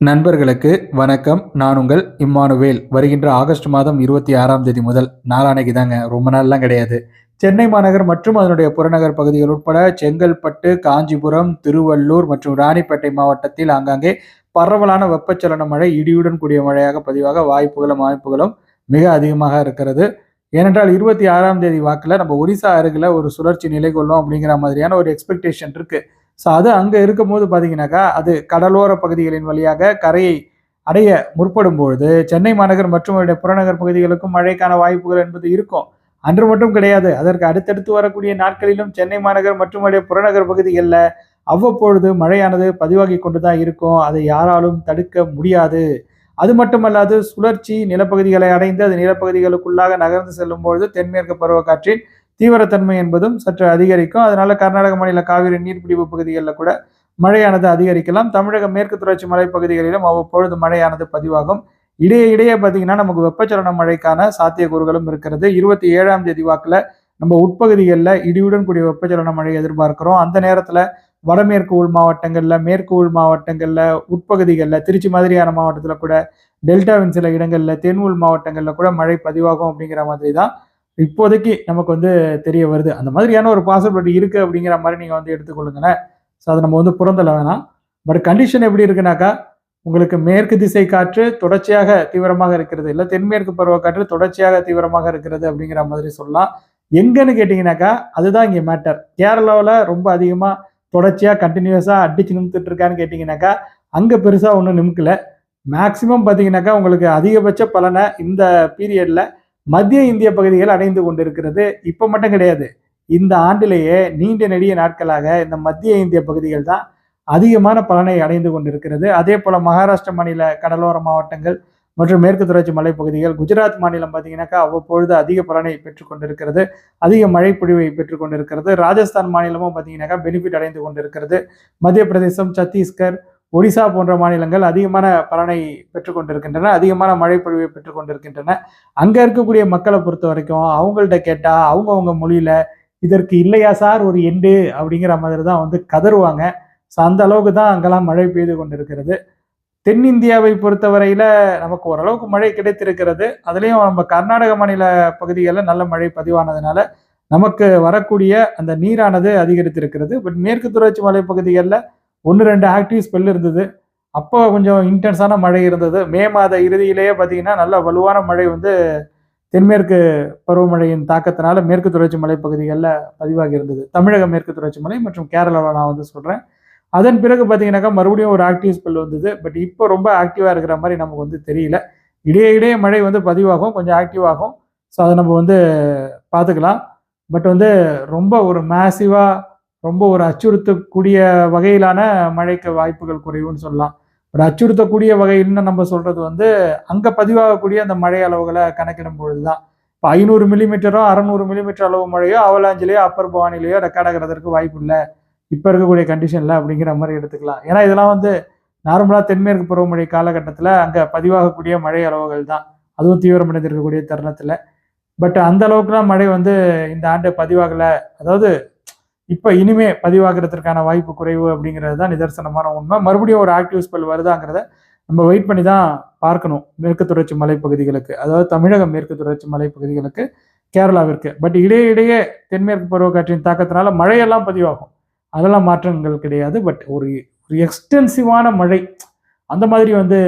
நண்பர்களுக்கு வணக்கம். நான் உங்கள் இம்மானுவேல். வருகின்ற ஆகஸ்ட் மாதம் இருபத்தி ஆறாம் தேதி முதல் நாளானைக்கு தாங்க. ரொம்ப நாள்லாம் கிடையாது. சென்னை மாநகர் மற்றும் அதனுடைய புறநகர் பகுதிகள் உட்பட செங்கல்பட்டு காஞ்சிபுரம் திருவள்ளூர் மற்றும் ராணிப்பேட்டை மாவட்டத்தில் ஆங்காங்கே பரவலான வெப்பச்சலன மழை இடியுடன் கூடிய மழையாக பதிவாக வாய்ப்புகளும் வாய்ப்புகளும் மிக அதிகமாக இருக்கிறது. ஏனென்றால் இருபத்தி ஆறாம் தேதி வாக்கில் நம்ம ஒரிசா அருகில் ஒரு சுழற்சி நிலை கொள்ளும் அப்படிங்கிற மாதிரியான ஒரு எக்ஸ்பெக்டேஷன் இருக்குது ஸோ அது அங்கே இருக்கும்போது பார்த்தீங்கன்னாக்கா அது கடலோர பகுதிகளின் வழியாக கரையை அடைய முற்படும் பொழுது சென்னை மாநகர் மற்றும் புறநகர் பகுதிகளுக்கும் மழைக்கான வாய்ப்புகள் என்பது இருக்கும். அன்று மட்டும் கிடையாது. அதற்கு அடுத்தடுத்து வரக்கூடிய நாட்களிலும் சென்னை மாநகர் மற்றும் புறநகர் பகுதிகளில் அவ்வப்பொழுது மழையானது பதிவாகி கொண்டு தான் இருக்கும். அதை யாராலும் தடுக்க முடியாது. அது மட்டுமல்லாது சுழற்சி நிலப்பகுதிகளை அடைந்து அது நிலப்பகுதிகளுக்குள்ளாக நகர்ந்து செல்லும் பொழுது தென்மேற்கு பருவக்காற்றின் தீவிரத்தன்மை என்பதும் சற்று அதிகரிக்கும். அதனால கர்நாடக மாநில காவிரி நீர்பிடிப்பு பகுதிகளில் கூட மழையானது அதிகரிக்கலாம். தமிழக மேற்கு தொடர்ச்சி மலைப்பகுதிகளிலும் அவ்வப்பொழுது மழையானது பதிவாகும். இடையே இடையே பார்த்தீங்கன்னா நமக்கு வெப்பச்சலன மழைக்கான சாத்தியக்கூறுகளும் இருக்கிறது. இருபத்தி ஏழாம் தேதி வாக்கில் நம்ம உட்பகுதிகளில் இடியுடன் கூடிய வெப்பச்சலன மழை எதிர்பார்க்கிறோம். அந்த நேரத்தில் வடமேற்கு உள் மாவட்டங்களில் மேற்கு உள் மாவட்டங்களில் உட்பகுதிகளில் திருச்சி மாதிரியான மாவட்டத்தில் கூட டெல்டாவின் சில இடங்களில் தென் உள் மாவட்டங்களில் கூட மழை பதிவாகும் அப்படிங்கிற மாதிரி தான் இப்போதைக்கு நமக்கு வந்து தெரிய வருது. அந்த மாதிரியான ஒரு பாசிபிலிட்டி இருக்குது அப்படிங்கிற மாதிரி நீங்கள் வந்து எடுத்துக்கொள்ளுங்களேன். ஸோ அதை நம்ம வந்து புறந்தல வேணாம். பட் கண்டிஷன் எப்படி இருக்குனாக்கா உங்களுக்கு மேற்கு திசை காற்று தொடர்ச்சியாக தீவிரமாக இருக்கிறது. இல்லை தென்மேற்கு பருவக்காற்று தொடர்ச்சியாக தீவிரமாக இருக்கிறது அப்படிங்கிற மாதிரி சொல்லலாம். எங்கன்னு கேட்டிங்கனாக்கா அதுதான் இங்கே மேட்டர் கேரளாவில் ரொம்ப அதிகமாக தொடர்ச்சியாக கண்டினியூஸாக அடிச்சு நிமித்துட்டு இருக்கான்னு கேட்டிங்கனாக்கா அங்கே பெருசாக ஒன்றும் நிமிக்கல மேக்சிமம் பார்த்தீங்கன்னாக்கா உங்களுக்கு அதிகபட்ச பலனை இந்த பீரியடில் மத்திய இந்திய பகுதிகள் அடைந்து கொண்டிருக்கிறது. இப்போ மட்டும் கிடையாது. இந்த ஆண்டிலேயே நீண்ட நெடிய நாட்களாக இந்த மத்திய இந்திய பகுதிகள் தான் அதிகமான பலனை அடைந்து கொண்டிருக்கிறது. அதே போல மகாராஷ்டிர மாநில கடலோர மாவட்டங்கள் மற்றும் மேற்கு தொடர்ச்சி மலைப்பகுதிகள் குஜராத் மாநிலம் பார்த்தீங்கன்னாக்கா அவ்வப்பொழுது அதிக பலனை பெற்றுக்கொண்டிருக்கிறது அதிக மழை பொழிவை பெற்றுக்கொண்டிருக்கிறது ராஜஸ்தான் மாநிலமும் பார்த்தீங்கன்னாக்கா பெனிஃபிட் அடைந்து கொண்டிருக்கிறது. மத்திய பிரதேசம் சத்தீஸ்கர் ஒடிசா போன்ற மாநிலங்கள் அதிகமான பலனை பெற்றுக்கொண்டிருக்கின்றன அதிகமான மழைப்பொழிவை பெற்றுக்கொண்டிருக்கின்றன அங்கே இருக்கக்கூடிய மக்களை பொறுத்த வரைக்கும் அவங்கள்ட்ட கேட்டால் அவங்கவுங்க மொழியில் இதற்கு இல்லையா சார் ஒரு எண்டு அப்படிங்கிற மாதிரி தான் வந்து கதறுவாங்க. ஸோ அந்த அளவுக்கு தான் அங்கெல்லாம் மழை பெய்து கொண்டிருக்கிறது. தென்னிந்தியாவை பொறுத்தவரையில் நமக்கு ஓரளவுக்கு மழை கிடைத்திருக்கிறது. அதுலேயும் நம்ம கர்நாடக மாநில பகுதிகளில் நல்ல மழை பதிவானதுனால நமக்கு வரக்கூடிய அந்த நீரானது அதிகரித்திருக்கிறது. பட் மேற்கு தொடர்ச்சி மலை பகுதிகளில் ஒன்று ரெண்டு ஆக்டிவ் ஸ்பெல் இருந்தது. அப்போ கொஞ்சம் இன்டென்ஸான மழை இருந்தது. மே மாத இறுதியிலேயே பார்த்தீங்கன்னா நல்ல வலுவான மழை வந்து தென்மேற்கு பருவமழையின் தாக்கத்தினால மேற்கு தொடர்ச்சி மலைப்பகுதிகளில் பதிவாகி இருந்தது. தமிழக மேற்கு தொடர்ச்சி மலை மற்றும் கேரளாவில் நான் வந்து சொல்கிறேன் அதன் பிறகு பார்த்தீங்கன்னாக்கா மறுபடியும் ஒரு ஆக்டிவ் ஸ்பெல் வந்தது. பட் இப்போ ரொம்ப ஆக்டிவாக இருக்கிற மாதிரி நமக்கு வந்து தெரியல. இடையே இடையே மழை வந்து பதிவாகும். கொஞ்சம் ஆக்டிவ் ஆகும். ஸோ அதை நம்ம வந்து பார்த்துக்கலாம். பட் வந்து ரொம்ப ஒரு மேசிவாக ரொம்ப ஒரு அச்சுறுத்தக்கூடிய வகையிலான மழைக்கு வாய்ப்புகள் குறைவுன்னு சொல்லலாம். ஒரு அச்சுறுத்தக்கூடிய வகையில்னு நம்ம சொல்றது வந்து அங்கே பதிவாகக்கூடிய அந்த மழை அளவுகளை கணக்கிடும் பொழுது தான் இப்போ ஐநூறு மில்லிமீட்டரோ அறநூறு மில்லிமீட்டர் அளவு மழையோ அவலாஞ்சிலேயோ அப்பர் பவானிலேயோ ரெக்கார்ட் ஆகிறதுக்கு வாய்ப்பு இல்லை இப்போ இருக்கக்கூடிய கண்டிஷனில் அப்படிங்கிற மாதிரி எடுத்துக்கலாம். ஏன்னா இதெல்லாம் வந்து நார்மலாக தென்மேற்கு பருவமழை காலகட்டத்தில் அங்கே பதிவாகக்கூடிய மழை அளவுகள் தான் அதுவும் தீவிரமடைந்திருக்கக்கூடிய தருணத்தில். பட் அந்த அளவுக்குலாம் மழை வந்து இந்த ஆண்டு பதிவாகலை. அதாவது இப்போ இனிமே பதிவாகிறதுக்கான வாய்ப்பு குறைவு அப்படிங்கிறது தான் நிதர்சனமான உண்மை. மறுபடியும் ஒரு ஆக்டிவ் ஸ்பெல் வருதாங்கிறத நம்ம வெயிட் பண்ணி தான் பார்க்கணும். மேற்கு தொடர்ச்சி மலைப்பகுதிகளுக்கு. அதாவது தமிழகம் மேற்கு தொடர்ச்சி மலைப்பகுதிகளுக்கு கேரளாவிற்கு. பட் இடையே இடையே தென்மேற்கு பருவக்காற்றின் தாக்கத்தினால மழையெல்லாம் பதிவாகும். அதெல்லாம் மாற்றங்கள் கிடையாது. பட் ஒரு ஒரு எக்ஸ்டென்சிவான மழை அந்த மாதிரி வந்து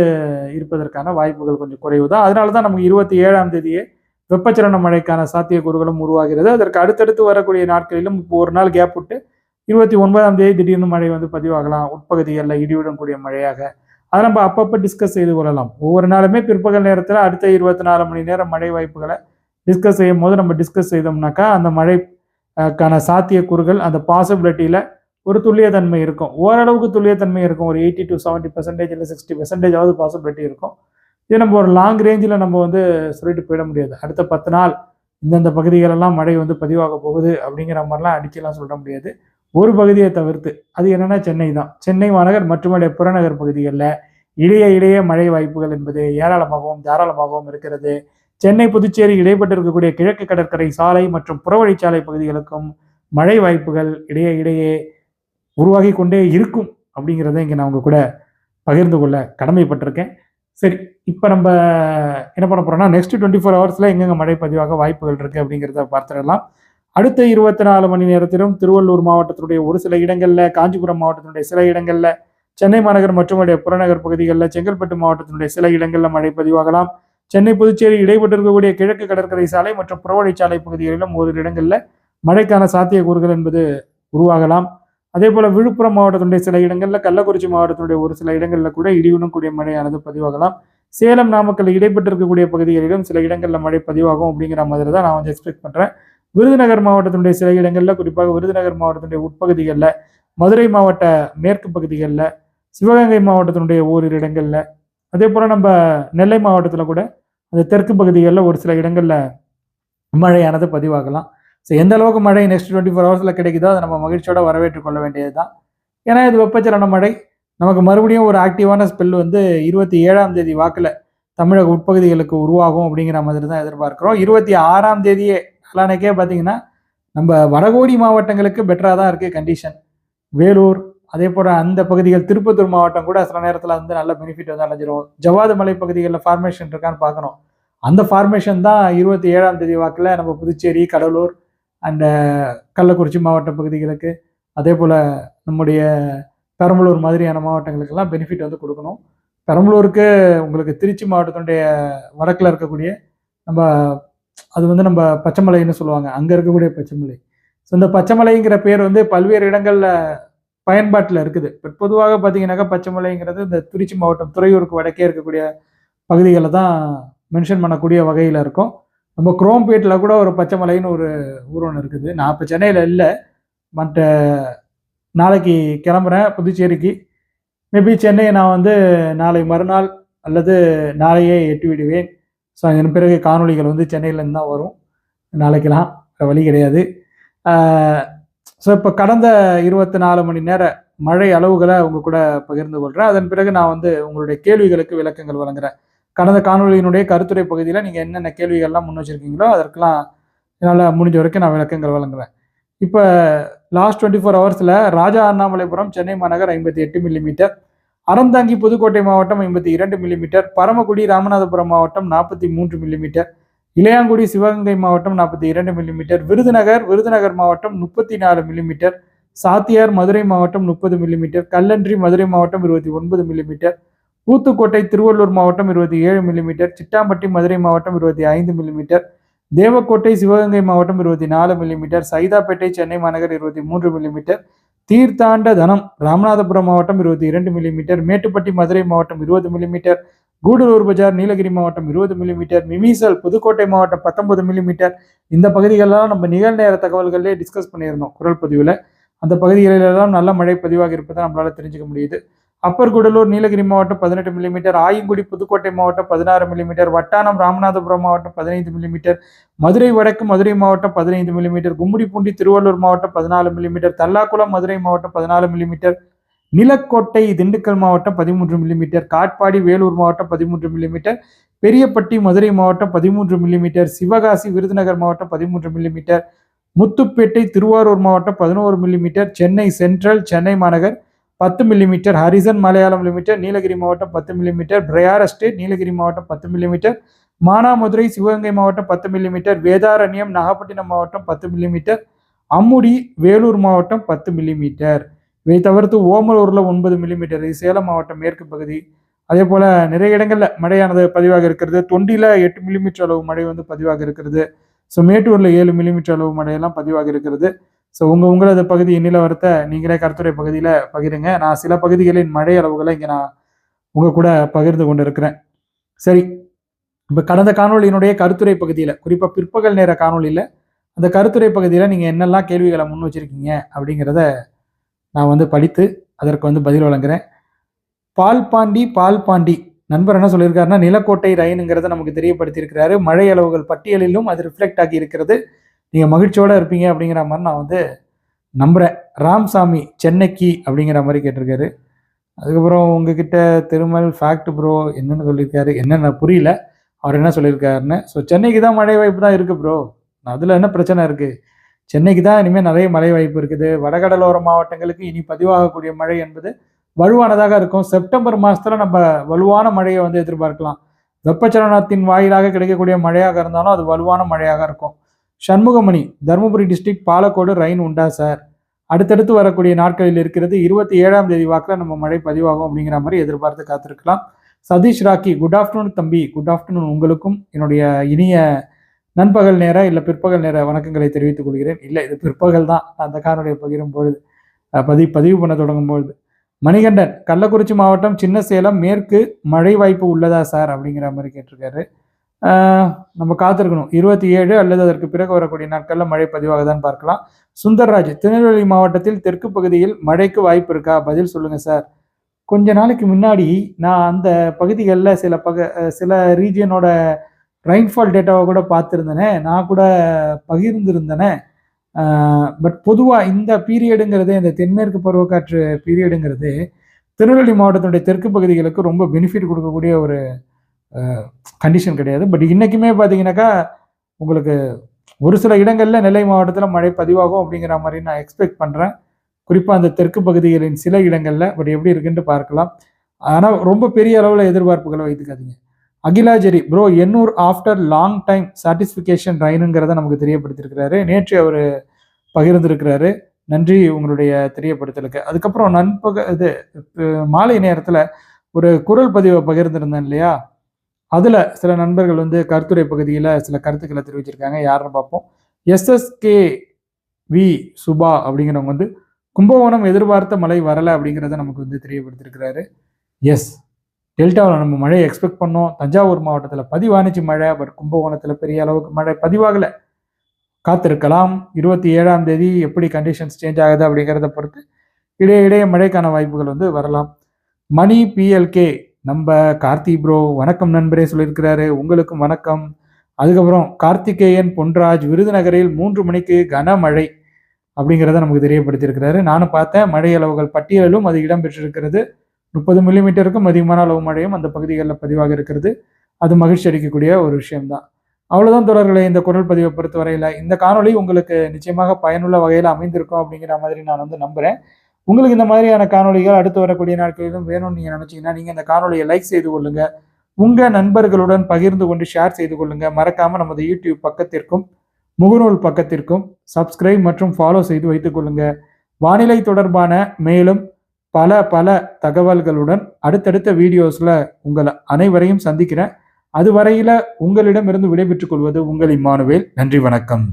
இருப்பதற்கான வாய்ப்புகள் கொஞ்சம் குறைவு தான் அதனால தான் நமக்கு இருபத்தி ஏழாம் தேதியே வெப்பச்சலன மழைக்கான சாத்தியக்கூறுகளும் உருவாகிறது. அதற்கு அடுத்தடுத்து வரக்கூடிய நாட்களிலும் இப்போ ஒரு நாள் கேப் விட்டு இருபத்தி ஒன்பதாம் தேதி திடீர்னு மழை வந்து பதிவாகலாம். உட்பகுதிகளில் இடியுடன் கூடிய மழையாக. அதை நம்ம அப்பப்போ டிஸ்கஸ் செய்து கொள்ளலாம். ஒவ்வொரு நாளுமே பிற்பகல் நேரத்தில் அடுத்த இருபத்தி நாலு மணி நேரம் மழை வாய்ப்புகளை டிஸ்கஸ் செய்யும் போது நம்ம டிஸ்கஸ் செய்தோம்னாக்கா அந்த மழைக்கான சாத்தியக்கூறுகள் அந்த பாசிபிலிட்டியில் ஒரு துல்லியத்தன்மை இருக்கும். ஓரளவுக்கு துல்லியத்தன்மை இருக்கும். ஒரு எயிட்டி டு செவன்ட்டி பர்சன்டேஜ் இல்லை சிக்ஸ்டி பர்சன்டேஜாவது பாசிபிலிட்டி இருக்கும். இதே நம்ம ஒரு லாங் ரேஞ்சில் நம்ம வந்து சொல்லிட்டு போயிட முடியாது. அடுத்த பத்து நாள் இந்தந்த பகுதிகளெல்லாம் மழை வந்து பதிவாக போகுது அப்படிங்கிற மாதிரிலாம் அடிக்கலாம் சொல்ல முடியாது. ஒரு பகுதியை தவிர்த்து அது என்னன்னா சென்னை தான். சென்னை மாநகர் மற்றும் புறநகர் பகுதிகளில் இடையே இடையே மழை வாய்ப்புகள் என்பது ஏராளமாகவும் தாராளமாகவும் இருக்கிறது. சென்னை புதுச்சேரி இடைப்பட்டு இருக்கக்கூடிய கிழக்கு கடற்கரை சாலை மற்றும் புறவழிச்சாலை பகுதிகளுக்கும் மழை வாய்ப்புகள் இடையே இடையே உருவாகி கொண்டே இருக்கும் அப்படிங்கிறத இங்கே நான் உங்க கூட பகிர்ந்து கொள்ள கடமைப்பட்டிருக்கேன். சரி இப்போ நம்ம என்ன பண்ண போகிறோம்னா நெக்ஸ்ட் டுவெண்ட்டி ஃபோர் ஹவர்ஸில் எங்கெங்க மழை பதிவாக வாய்ப்புகள் இருக்குது அப்படிங்கிறத பார்த்துடலாம். அடுத்த இருபத்தி நாலு மணி நேரத்திலும் திருவள்ளூர் மாவட்டத்தினுடைய ஒரு சில இடங்களில் காஞ்சிபுரம் மாவட்டத்தினுடைய சில இடங்களில் சென்னை மாநகர் மற்றும் அதனுடைய புறநகர் பகுதிகளில் செங்கல்பட்டு மாவட்டத்தினுடைய சில இடங்களில் மழை பதிவாகலாம். சென்னை புதுச்சேரி இடைப்பட்டிருக்கக்கூடிய கிழக்கு கடற்கரை சாலை மற்றும் புறவழிச்சாலை பகுதிகளிலும் ஒரு இடங்களில் மழைக்கான சாத்தியக்கூறுகள் என்பது உருவாகலாம். அதே போல விழுப்புரம் மாவட்டத்தினுடைய சில இடங்களில் கள்ளக்குறிச்சி மாவட்டத்தினுடைய ஒரு சில இடங்களில் கூட இடியுடன் கூடிய மழையானது பதிவாகலாம். சேலம் நாமக்கல் இடைப்பட்டிருக்கக்கூடிய பகுதிகளிலும் சில இடங்களில் மழை பதிவாகும் அப்படிங்கிற மாதிரி தான் நான் வந்து எக்ஸ்பெக்ட் பண்ணுறேன் விருதுநகர் மாவட்டத்தினுடைய சில இடங்களில் குறிப்பாக விருதுநகர் மாவட்டத்தினுடைய உட்பகுதிகளில் மதுரை மாவட்ட மேற்கு பகுதிகளில் சிவகங்கை மாவட்டத்தினுடைய ஓரிரு இடங்களில் அதே போல் நம்ம நெல்லை மாவட்டத்தில் கூட அந்த தெற்கு பகுதிகளில் ஒரு சில இடங்களில் மழையானது பதிவாகலாம். ஸோ எந்த அளவுக்கு மழை நெக்ஸ்ட் டுவெண்ட்டி ஃபோர் ஹவர்ஸில் கிடைக்குதோ அதை நம்ம மகிழ்ச்சியோட வரவேற்று கொள்ள வேண்டியது தான் ஏன்னா இது வெப்பச்சலன மழை. நமக்கு மறுபடியும் ஒரு ஆக்டிவான ஸ்பெல் வந்து இருபத்தி ஏழாம் தேதி வாக்கில் தமிழக உட்பகுதிகளுக்கு உருவாகும் அப்படிங்கிற மாதிரி தான் எதிர்பார்க்குறோம். இருபத்தி ஆறாம் தேதியே நாளானைக்கே பார்த்தீங்கன்னா நம்ம வடகோடி மாவட்டங்களுக்கு பெட்டராக தான் இருக்குது கண்டிஷன் வேலூர் அதே போல் அந்த பகுதிகள் திருப்பத்தூர் மாவட்டம் கூட சில நேரத்தில் வந்து நல்ல பெனிஃபிட் வந்து அடைஞ்சிரும். ஜவாது மலை பகுதிகளில் ஃபார்மேஷன் இருக்கான்னு பார்க்கணும். அந்த ஃபார்மேஷன் தான் இருபத்தி ஏழாம் தேதி வாக்கில் நம்ம புதுச்சேரி கடலூர் அண்ட் கள்ளக்குறிச்சி மாவட்ட பகுதிகளுக்கு அதே போல் நம்முடைய பெரம்பலூர் மாதிரியான மாவட்டங்களுக்கெல்லாம் பெனிஃபிட் வந்து கொடுக்கணும். பெரம்பலூருக்கு உங்களுக்கு திருச்சி மாவட்டத்தினுடைய வடக்கில் இருக்கக்கூடிய நம்ம அது வந்து நம்ம பச்சைமலைன்னு சொல்லுவாங்க. அங்கே இருக்கக்கூடிய பச்சைமலை. ஸோ இந்த பச்சைமலைங்கிற பேர் வந்து பல்வேறு இடங்களில் பயன்பாட்டில் இருக்குது. இப்போ பொதுவாக பார்த்தீங்கன்னாக்கா பச்சைமலைங்கிறது இந்த திருச்சி மாவட்டம் துறையூருக்கு வடக்கே இருக்கக்கூடிய பகுதிகளை தான் மென்ஷன் பண்ணக்கூடிய வகையில் இருக்கும். நம்ம குரோம்பேட்டில் கூட ஒரு பச்சைமலைன்னு ஒரு ஊர் ஒன்று இருக்குது. நான் இப்போ சென்னையில் இல்லை. மற்ற நாளைக்கு கிளம்புறேன் புதுச்சேரிக்கு. மேபி சென்னையை நான் வந்து நாளை மறுநாள் அல்லது நாளையே எட்டி விடுவேன். ஸோ அதன் பிறகு காணொளிகள் வந்து சென்னையிலேருந்து தான் வரும். நாளைக்கெல்லாம் வழி கிடையாது. ஸோ இப்போ கடந்த இருபத்தி நாலு மணி நேர மழை அளவுகளை உங்கள் கூட பகிர்ந்து கொள்கிறேன் அதன் பிறகு நான் வந்து உங்களுடைய கேள்விகளுக்கு விளக்கங்கள் வழங்குறேன். கடந்த காணொலியினுடைய கருத்துரை பகுதியில் நீங்கள் என்னென்ன கேள்விகள்லாம் முன் வச்சுருக்கீங்களோ அதற்கெல்லாம் என்னால் முடிஞ்ச வரைக்கும் நான் விளக்கங்கள் வழங்குறேன். இப்போ லாஸ்ட் டுவெண்ட்டி ஃபோர் ஹவர்ஸில் ராஜா அண்ணாமலைபுரம் சென்னை மாநகர் ஐம்பத்தி எட்டு மில்லிமீட்டர் அறந்தாங்கி புதுக்கோட்டை மாவட்டம் ஐம்பத்தி இரண்டு மில்லிமீட்டர் பரமக்குடி ராமநாதபுரம் மாவட்டம் நாற்பத்தி மூன்று மில்லிமீட்டர் இளையாங்குடி சிவகங்கை மாவட்டம் நாற்பத்தி இரண்டு மில்லிமீட்டர் விருதுநகர் விருதுநகர் மாவட்டம் முப்பத்தி நாலு மில்லிமீட்டர் சாத்தியார் மதுரை மாவட்டம் முப்பது மில்லிமீட்டர் கல்லன்றி மதுரை மாவட்டம் இருபத்தி ஒன்பது மில்லிமீட்டர் ஊத்துக்கோட்டை திருவள்ளூர் மாவட்டம் இருபத்தி ஏழு மில்லிமீட்டர் சிட்டாம்பட்டி மதுரை மாவட்டம் இருபத்தி ஐந்து மில்லிமீட்டர் தேவக்கோட்டை சிவகங்கை மாவட்டம் இருபத்தி நாலு மில்லிமீட்டர் சைதாப்பேட்டை சென்னை மாநகர் இருபத்தி மூன்று மில்லிமீட்டர் தீர்த்தாண்ட தனம் ராமநாதபுரம் மாவட்டம் இருபத்தி இரண்டு மில்லிமீட்டர் மேட்டுப்பட்டி மதுரை மாவட்டம் இருபது மில்லிமீட்டர் கூடலூர் பஜார் நீலகிரி மாவட்டம் இருபது மில்லிமீட்டர் மிமிசல் புதுக்கோட்டை மாவட்டம் பத்தொன்பது மில்லிமீட்டர் இந்த பகுதிகளெல்லாம் நம்ம நிகழ்நேர தகவல்களே டிஸ்கஸ் பண்ணியிருந்தோம் குரல் பதிவில். அந்த பகுதிகளிலெல்லாம் நல்ல மழை பதிவாக இருப்பதை நம்மளால தெரிஞ்சுக்க முடியுது. அப்பர் கூடலூர் நீலகிரி மாவட்டம் பதினெட்டு மில்லிமீட்டர் ஆயங்குடி புதுக்கோட்டை மாவட்டம் பதினாறு மில்லிமீட்டர் வட்டானம் ராமநாதபுரம் மாவட்டம் பதினைந்து மில்லிமீட்டர் மதுரை வடக்கு மதுரை மாவட்டம் பதினைந்து மில்லிமீட்டர் கும்மிடிப்பூண்டி திருவள்ளூர் மாவட்டம் பதினாலு மில்லிமீட்டர் தல்லாக்குளம் மதுரை மாவட்டம் பதினாலு மில்லிமீட்டர் நிலக்கோட்டை திண்டுக்கல் மாவட்டம் பதிமூன்று மில்லிமீட்டர் காட்பாடி வேலூர் மாவட்டம் பதிமூன்று மில்லிமீட்டர் பெரியப்பட்டி மதுரை மாவட்டம் பதிமூன்று மில்லிமீட்டர் சிவகாசி விருதுநகர் மாவட்டம் பதிமூன்று மில்லிமீட்டர் முத்துப்பேட்டை திருவாரூர் மாவட்டம் பதினோரு மில்லிமீட்டர் சென்னை சென்ட்ரல் சென்னை மாநகர் பத்து millimetre Harrison Malayalam limited Nilgiri மாவட்டம் பத்து மில்லிமீட்டர் பிரயார் எஸ்டேட் நீலகிரி மாவட்டம் பத்து மில்லிமீட்டர் மானாமதுரை சிவகங்கை மாவட்டம் பத்து மில்லிமீட்டர் வேதாரண்யம் நாகப்பட்டினம் மாவட்டம் பத்து மில்லிமீட்டர் அம்முடி வேலூர் மாவட்டம் பத்து மில்லிமீட்டர் இதை தவிர்த்து ஓமலூரில் ஒன்பது மில்லிமீட்டர் இது சேலம் மாவட்டம் மேற்கு பகுதி. அதே போல் நிறைய இடங்களில் மழையானது பதிவாக இருக்கிறது. தொண்டியில் எட்டு மில்லிமீட்டர் அளவு மழை வந்து பதிவாக இருக்கிறது. ஸோ மேட்டூரில் ஏழு மில்லிமீட்டர் அளவு மழையெல்லாம் பதிவாக இருக்கிறது. ஸோ உங்கள் உங்களது பகுதி நிலவரத்தை நீங்களே கருத்துரை பகுதியில் பகிருங்க. நான் சில பகுதிகளின் மழை அளவுகளை இங்கே நான் உங்கள் கூட பகிர்ந்து கொண்டு இருக்கிறேன் சரி. இப்போ கடந்த காணொலியினுடைய கருத்துரை பகுதியில் குறிப்பாக பிற்பகல் நேர காணொலியில் அந்த கருத்துரை பகுதியில் நீங்கள் என்னெல்லாம் கேள்விகளை முன் வச்சிருக்கீங்க அப்படிங்கிறத நான் வந்து படித்து அதற்கு வந்து பதில் வழங்குறேன். பால் பாண்டி பால் பாண்டி. நண்பர் என்ன சொல்லியிருக்காருன்னா நிலக்கோட்டை ரயினுங்கிறத நமக்கு தெரியப்படுத்தியிருக்கிறாரு. மழை அளவுகள் பட்டியலிலும் அது ரிஃப்ளெக்ட் ஆகி இருக்கிறது. நீங்கள் மகிழ்ச்சியோடு இருப்பீங்க அப்படிங்கிற மாதிரி நான் வந்து நம்புகிறேன் ராம்சாமி சென்னைக்கு அப்படிங்கிற மாதிரி கேட்டிருக்காரு. அதுக்கப்புறம் உங்ககிட்ட திருமல் ஃபேக்ட் ப்ரோ என்னென்னு சொல்லியிருக்காரு. என்னென்ன புரியல. அவர் என்ன சொல்லியிருக்காருன்னு. ஸோ சென்னைக்கு தான் மழை வாய்ப்பு தான் இருக்குது ப்ரோ அதில் என்ன பிரச்சனை இருக்குது சென்னைக்கு தான் இனிமேல் நிறைய மழை வாய்ப்பு இருக்குது. வடகடலோர மாவட்டங்களுக்கு இனி பதிவாகக்கூடிய மழை என்பது வலுவானதாக இருக்கும். செப்டம்பர் மாதத்தில் நம்ம வலுவான மழையை வந்து எதிர்பார்க்கலாம். வெப்பச்சலனத்தின் வாயிலாக கிடைக்கக்கூடிய மழையாக இருந்தாலும் அது வலுவான மழையாக இருக்கும். சண்முகமணி தருமபுரி டிஸ்ட்ரிக்ட் பாலக்கோடு ரெயின் உண்டா சார்? அடுத்தடுத்து வரக்கூடிய நாட்களில் இருக்கிறது இருபத்தி ஏழாம் தேதி வாக்கில் நம்ம மழை பதிவாகும் அப்படிங்கிற மாதிரி எதிர்பார்த்து காத்திருக்கலாம். சதீஷ் ராக்கி குட் ஆஃப்டர்நூன் தம்பி. குட் ஆஃப்டர்நூன் உங்களுக்கும். என்னுடைய இனிய நண்பகல் நேர இல்லை பிற்பகல் நேர வணக்கங்களை தெரிவித்துக் கொள்கிறேன். இல்லை இது பிற்பகல் தான். அந்த காரனுடைய பகிரும் பொழுது பதிவு பதிவு பண்ண தொடங்கும் பொழுது. மணிகண்டன் கள்ளக்குறிச்சி மாவட்டம் சின்ன சேலம் மேற்கு மழை வாய்ப்பு உள்ளதா சார்? அப்படிங்கிற மாதிரி கேட்டிருக்காரு. நம்ம காத்திருக்கணும். இருபத்தி ஏழு அல்லது அதற்கு பிறகு வரக்கூடிய நாட்களில் மழை பதிவாக தான் பார்க்கலாம். சுந்தர்ராஜ் திருநெல்வேலி மாவட்டத்தில் தெற்கு பகுதியில் மழைக்கு வாய்ப்பு இருக்கா? பதில் சொல்லுங்க சார். கொஞ்ச நாளைக்கு முன்னாடி நான் அந்த பகுதிகளில் சில பக சில ரீஜியனோட ரெயின்ஃபால் டேட்டாவை கூட பார்த்துருந்தேனே. நான் கூட பகிர்ந்திருந்தேனே. பட் பொதுவாக இந்த பீரியடுங்கிறது இந்த தென்மேற்கு பருவக்காற்று பீரியடுங்கிறது திருநெல்வேலி மாவட்டத்தினுடைய தெற்கு பகுதிகளுக்கு ரொம்ப பெனிஃபிட் கொடுக்கக்கூடிய ஒரு கண்டிஷன் கிடையாது. பட் இன்றைக்குமே பார்த்தீங்கன்னாக்கா உங்களுக்கு ஒரு சில இடங்களில் நெல்லை மாவட்டத்தில் மழை பதிவாகும் அப்படிங்கிற மாதிரி நான் எக்ஸ்பெக்ட் பண்ணுறேன் குறிப்பாக அந்த தெற்கு பகுதிகளின் சில இடங்களில் பட் எப்படி இருக்குன்னு பார்க்கலாம். ஆனால் ரொம்ப பெரிய அளவில் எதிர்பார்ப்புகளை வைத்துக்காதீங்க. அகிலாஜரி bro Ennore after long time satisfaction ரைனுங்கிறத நமக்கு தெரியப்படுத்திருக்கிறாரு. நேற்று அவர் பகிர்ந்திருக்கிறாரு. நன்றி உங்களுடைய தெரியப்படுத்தலுக்கு. அதுக்கப்புறம் நண்பக இது மாலை நேரத்தில் ஒரு குரல் பதிவை பகிர்ந்திருந்தேன் இல்லையா? அதில் சில நண்பர்கள் வந்து கருத்துரை பகுதியில் சில கருத்துக்களை தெரிவிச்சிருக்காங்க. யாருன்னு பார்ப்போம். எஸ்எஸ்கே வி சுபா அப்படிங்கிறவங்க வந்து கும்பகோணம் எதிர்பார்த்த மழை வரலை அப்படிங்கிறத நமக்கு வந்து தெரியப்படுத்திருக்கிறாரு எஸ். டெல்டாவில் நம்ம மழையை எக்ஸ்பெக்ட் பண்ணோம். தஞ்சாவூர் மாவட்டத்தில் பதிவானுச்சு மழை பட் கும்பகோணத்தில் பெரிய அளவுக்கு மழை பதிவாகலை. காத்திருக்கலாம். இருபத்தி ஏழாம் தேதி எப்படி கண்டிஷன்ஸ் சேஞ்ச் ஆகுது அப்படிங்கிறத பொறுத்து இடையே இடையே மழைக்கான வாய்ப்புகள் வந்து வரலாம். மணி பிஎல்கே நம்ம கார்த்தி ப்ரோ வணக்கம் நண்பரே சொல்லியிருக்கிறாரு. உங்களுக்கும் வணக்கம். அதுக்கப்புறம் கார்த்திகேயன் பொன்ராஜ் விருதுநகரில் மூன்று மணிக்கு கனமழை அப்படிங்கிறத நமக்கு தெரியப்படுத்தியிருக்கிறாரு. நானும் பார்த்தேன் மழை அளவுகள் பட்டியலிலும் அது இடம்பெற்றிருக்கிறது முப்பது மில்லிமீட்டருக்கும் அதிகமான அளவு மழையும் அந்த பகுதிகளில் பதிவாக இருக்கிறது. அது மகிழ்ச்சி அளிக்கக்கூடிய ஒரு விஷயம்தான். அவ்வளோதான் தொடர்களை இந்த குரல் பதிவை பொறுத்தவரையில். இந்த காணொளி உங்களுக்கு நிச்சயமாக பயனுள்ள வகையில் அமைந்திருக்கும் அப்படிங்கிற மாதிரி நான் வந்து நம்புகிறேன் உங்களுக்கு இந்த மாதிரியான காணொளிகள் அடுத்து வரக்கூடிய நாட்களிலும் வேணும்னு நீங்க நினைச்சீங்கன்னா நீங்க இந்த காணொலியை லைக் செய்து கொள்ளுங்க. உங்க நண்பர்களுடன் பகிர்ந்து கொண்டு ஷேர் செய்து கொள்ளுங்க. மறக்காம நமது யூடியூப் பக்கத்திற்கும் முகநூல் பக்கத்திற்கும் சப்ஸ்கிரைப் மற்றும் ஃபாலோ செய்து வைத்துக் கொள்ளுங்க. வானிலை தொடர்பான மேலும் பல பல தகவல்களுடன் அடுத்தடுத்த வீடியோஸில் உங்களை அனைவரையும் சந்திக்கிறேன். அதுவரையில் உங்களிடமிருந்து விடைபெற்றுக் கொள்வது உங்கள் இம்மானுவேல். நன்றி வணக்கம்.